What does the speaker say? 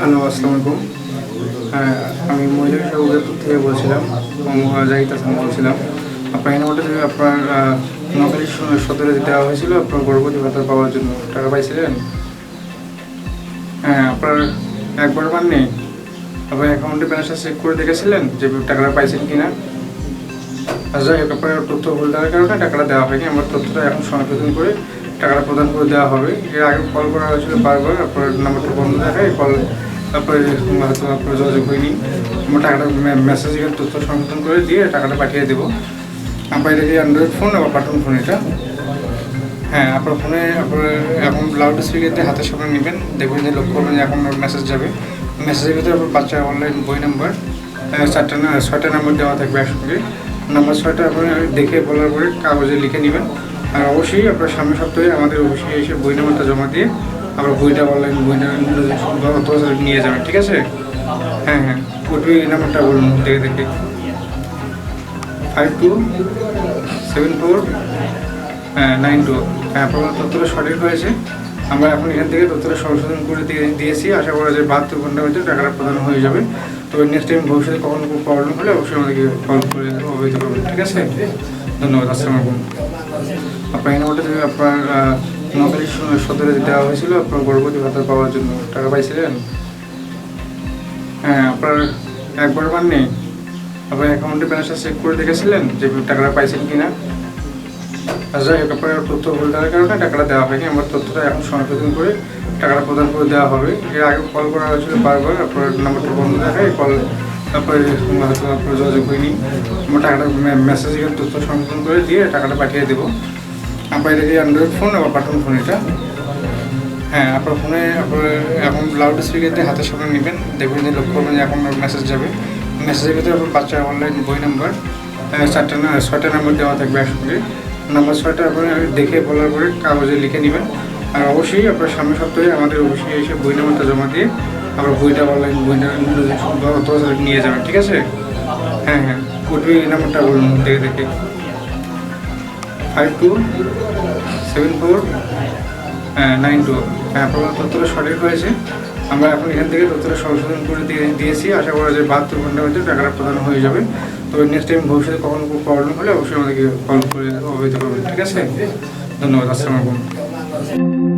Hello, আসসালামু আলাইকুম। হ্যাঁ আমি মহিলা বিষয় থেকে বলছিলাম জাহিদ হাসান বলছিলাম। আপনার নম্বরটা থেকে আপনার নকালি সদরে দেওয়া হয়েছিল, আপনার গর্ভবতী ভাতা পাওয়ার জন্য টাকা পাইছিলেন? হ্যাঁ আপনার একবার বার নেই। আপনার অ্যাকাউন্টে ব্যালেন্সটা চেক করে দেখেছিলেন যে টাকাটা পাইছেন কি না যাই হোক, আপনার তথ্য ভুল দেওয়ার কারণে টাকাটা দেওয়া হয়নি। আমার তথ্যটা এখন সংশোধন করে টাকাটা প্রদান করে দেওয়া হবে। এর আগে কল করা হয়েছিল বারবার, আপনার নাম্বারটা বন্ধ দেখায় কল তারপরে হয়তো আপনার যোগাযোগ হয়নি। আমার টাকাটা মেসেজের তথ্য সংশোধন করে দিয়ে টাকাটা পাঠিয়ে দেবো। আপনার এটা কি অ্যান্ড্রয়েড ফোন আবার বাটন ফোন এটা। হ্যাঁ আপনার ফোনে আপনার এখন লাউড স্পিকার দিয়ে হাতের সামনে নেবেন। দেখবেন যে লক্ষ্য করবেন যে এখন মেসেজ যাবে। মেসেজের ভিতরে আপনার বাচ্চা অনলাইন বই নাম্বার চারটা না, ছয়টা নাম্বার দেওয়া থাকবে একসঙ্গে। নাম্বার ছয়টা আপনি দেখে বলার পরে কাগজে লিখে নেবেন। আর অবশ্যই আপনার সামনের সপ্তাহে আমাদের অফিসে এসে বই নাম্বারটা জমা দিয়ে আমরা বইটা অনলাইন বইটা নিয়ে যাবেন, ঠিক আছে? হ্যাঁ হ্যাঁ ওটি এই নাম্বারটা বলুন দেখে দেখে। ফাইভ টু সেভেন ফোর হ্যাঁ নাইন টু হ্যাঁ আপনার তথ্যটা সঠিক হয়েছে। আমরা এখন এখান থেকে তথ্যটা সংশোধন করে দিয়ে দিয়েছি। আশা করা যায় বাহাত্তর ঘণ্টার মধ্যে টাকাটা প্রদান হয়ে যাবে। তবে নেক্সট টাইম ভবিষ্যতে কখনো কোনো প্রবলেম হলে অবশ্যই আমাদেরকে কল করে অবহিত করবেন, ঠিক আছে? ধন্যবাদ, আসসালামু আলাইকুম। আপনার নম্বরটা আপনার নকালি সদরে দেওয়া হয়েছিল, আপনার গর্ভবতী ভাতা পাওয়ার জন্য টাকা পাইছিলেন? হ্যাঁ আপনার একবার বার নেই। আপনার অ্যাকাউন্টে ব্যালেন্সটা চেক করে দেখেছিলেন যে টাকাটা পাইছেন কি না যাই হোক, আপনার তথ্য ভুল দেওয়ার কারণে টাকাটা দেওয়া হয়নি। আমার তথ্যটা এখন সংশোধন করে টাকাটা প্রদান করে দেওয়া হবে। এর আগে কল করা হয়েছিল বারবার, আপনার নাম্বারটা বন্ধ দেখায় কল তারপরে যোগাযোগ হয়নি। আমার টাকাটা মেসেজের তথ্য সংশোধন করে দিয়ে টাকাটা পাঠিয়ে দেবো। আপনার কি অ্যান্ড্রয়েড ফোন আবার বাটন ফোন এটা। হ্যাঁ আপনার ফোনে আপনার এখন লাউড স্পিকার দিয়ে হাতের সামনে নেবেন। দেখবেন যে লক্ষ্য করবেন যে এখন মেসেজ যাবে। মেসেজের ভিতরে আপনার বাচ্চা অনলাইন বই নাম্বার চারটা না, ছয়টা নাম্বার দেওয়া থাকবে একসঙ্গে। নাম্বার ছয়টা আপনি দেখে বলার পরে কাগজে লিখে নেবেন। আর অবশ্যই আপনার সামনের সপ্তাহে আমাদের অফিসে এসে বই নাম্বারটা জমা দিয়ে আমরা বইটা অনলাইন বইটা অথবা নিয়ে যাবেন, ঠিক আছে? হ্যাঁ হ্যাঁ ওটি এই নাম্বারটা বলুন দেখে দেখে। Five two seven four nine two. হ্যাঁ প্রমাণ তথ্যটা সঠিক হয়েছে। আমরা এখন এখান থেকে তথ্যটা সংশোধন করে দিয়ে দিয়েছি। আশা করা যায় বাহাত্তর ঘণ্টার মধ্যে টাকাটা প্রদান হয়ে যাবে। তবে নেক্সট টাইম ভবিষ্যতে কখনো কোনো প্রবলেম হলে অবশ্যই আমাদেরকে কল করে অবহিত করবেন, ঠিক আছে? ধন্যবাদ, আসসালামু আলাইকুম।